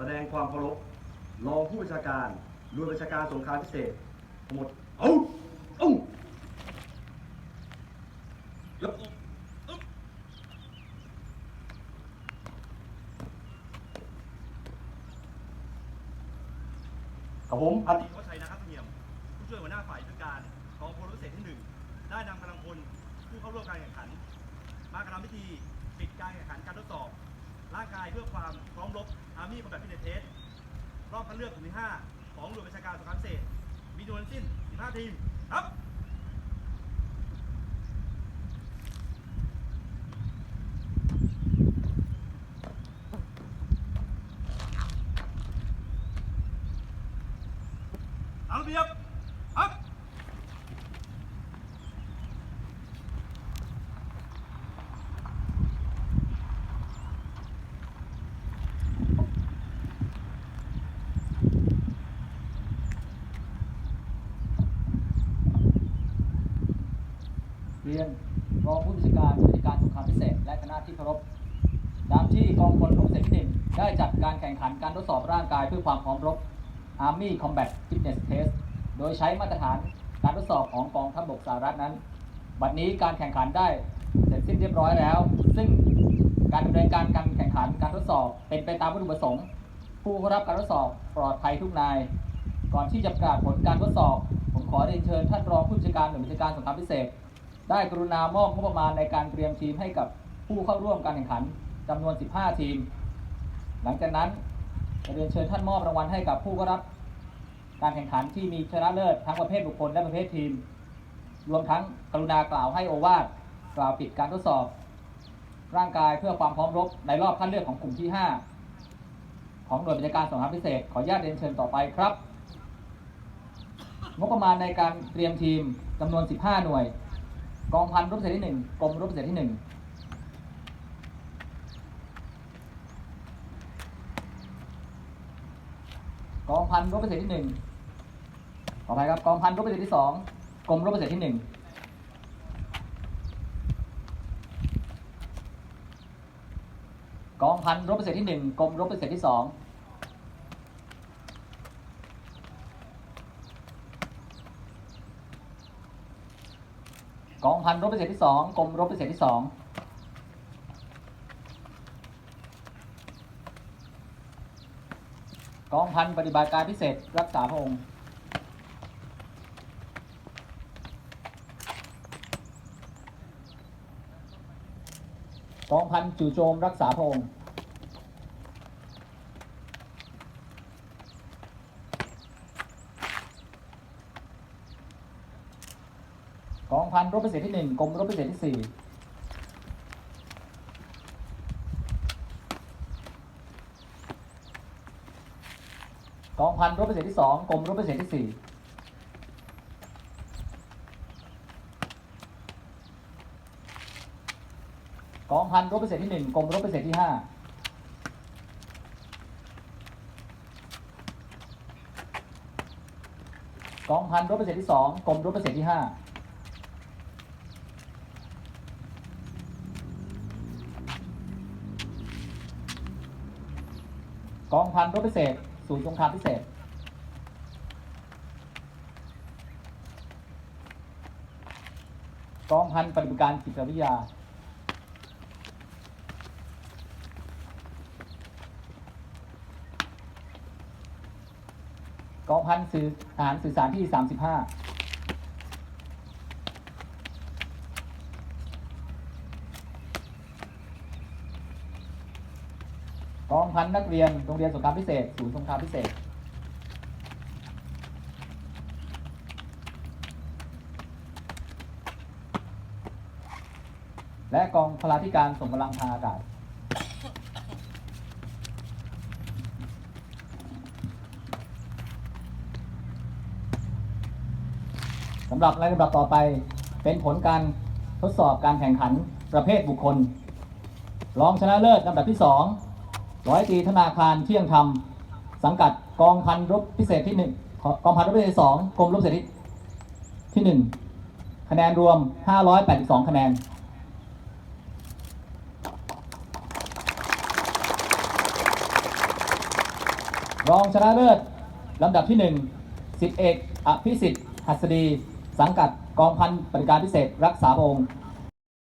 แสดงความเคารพรองผู้บัญชาการหน่วยบัญชาการสงครามพิเศษทั้งหมด เอาเอาแล้วกับผมพันวัชชัยนะครับเสงี่ยม ผู้ช่วยหัวหน้าฝ่ายยุทธการกองพลรบพิเศษที่หนึ่งได้นำกำลังพลผู้เข้าร่วมการแข่งขัน มากระทำพิธีปิดการแข่งขันการทดสอบ ร่างกายเพื่อความพร้อมรบอาร์มี่คอมแบทพิเศษเทสรอบคัดเลือกกลุ่มที่ 5 ของหน่วยบัญชาการสงครามเศษมีจำนวนสิ้น 15 ทีม ครับ เอาระเบียบครับ เรียน รองผู้บัญชาการบริการสงครามพิเศษ และคณะที่เคารพตามที่กองพลรบพิเศษที่หนึ่งได้จัดการแข่งขันการทดสอบร่างกายเพื่อความพร้อมรบ Army Combat Fitness Test โดยใช้มาตรฐานการทดสอบของกองทัพบกสหรัฐนั้น บัดนี้การแข่งขันได้เสร็จสิ้นเรียบร้อยแล้ว ซึ่งการดำเนินการการแข่งขันการทดสอบเป็นไปตามวัตถุประสงค์ ผู้เข้ารับการทดสอบปลอดภัยทุกนาย ก่อนที่จะประกาศผลการทดสอบ ผมขอเรียนเชิญท่านรองผู้บัญชาการหน่วยบัญชาการสงครามพิเศษ ได้กรุณามอบงบประมาณในการเตรียมทีมให้กับผู้เข้าร่วมการแข่งขันจำนวน 15 ทีม หลังจากนั้นจะเรียนเชิญท่านมอบรางวัลให้กับผู้เข้ารับการแข่งขันที่มีชนะเลิศทั้งประเภทบุคคลและประเภททีม รวมทั้งกรุณากล่าวให้โอวาทกล่าวปิดการทดสอบ ร่างกายเพื่อความพร้อมรบในรอบคัดเลือกของกลุ่มที่ 5 ของหน่วยบัญชาการสงครามพิเศษ ขออนุญาตเรียนเชิญต่อไปครับ งบประมาณในการเตรียมทีมจำนวน 15 หน่วย กองพันรูปเสร็จที่หนึ่งกรมรูปเสร็จที่หนึ่งกองพันรูปเสร็จที่หนึ่งต่อไปครับกองพันรูปเสร็จที่สองกรมรูปเสร็จที่หนึ่งกองพันรูปเสร็จที่หนึ่งกรมรูปเสร็จที่สอง กองพันรบพิเศษที่2กรมรบพิเศษที่2กองพันปฏิบัติการพิเศษรักษาพระองค์กองพันจู่โจมรักษาพระองค์ กอง พันรบพิเศษที่หนึ่งกรมรบพิเศษที่สี่กองพันรบพิเศษที่สองกรมรบพิเศษที่สี่กองพันรบพิเศษที่หนึ่งกรมรบพิเศษที่ห้ากองพันรบพิเศษที่สองกรมรบพิเศษที่ห้า กองพันรบพิเศษศูนย์สงครามพิเศษ กองพันปฏิบัติการจิตวิทยา กองพันสื่ออาหารสื่อสารที่ 35 กองพันนักเรียนโรงเรียนสงครามพิเศษ ศูนย์สงครามพิเศษ และกองพลาธิการส่งกำลังทางอากาศสำหรับรายลำดับต่อไปเป็นผลการทดสอบการแข่งขันประเภทบุคคล รองชนะเลิศลำดับที่ 2 ร้อยตีธนาคารเที่ยงธรรม สังกัดกองพันรบพิเศษที่หนึ่งกองพันรบพิเศษสองกรมรบพิเศษที่ที่หนึ่งคะแนนรวม 582 คะแนนรรองชนะเลิศลำดับที่1สิบเอกอภิสิทธิ์หัสดี สังกัดกองพันปฏิการพิเศษรักษาพระองค์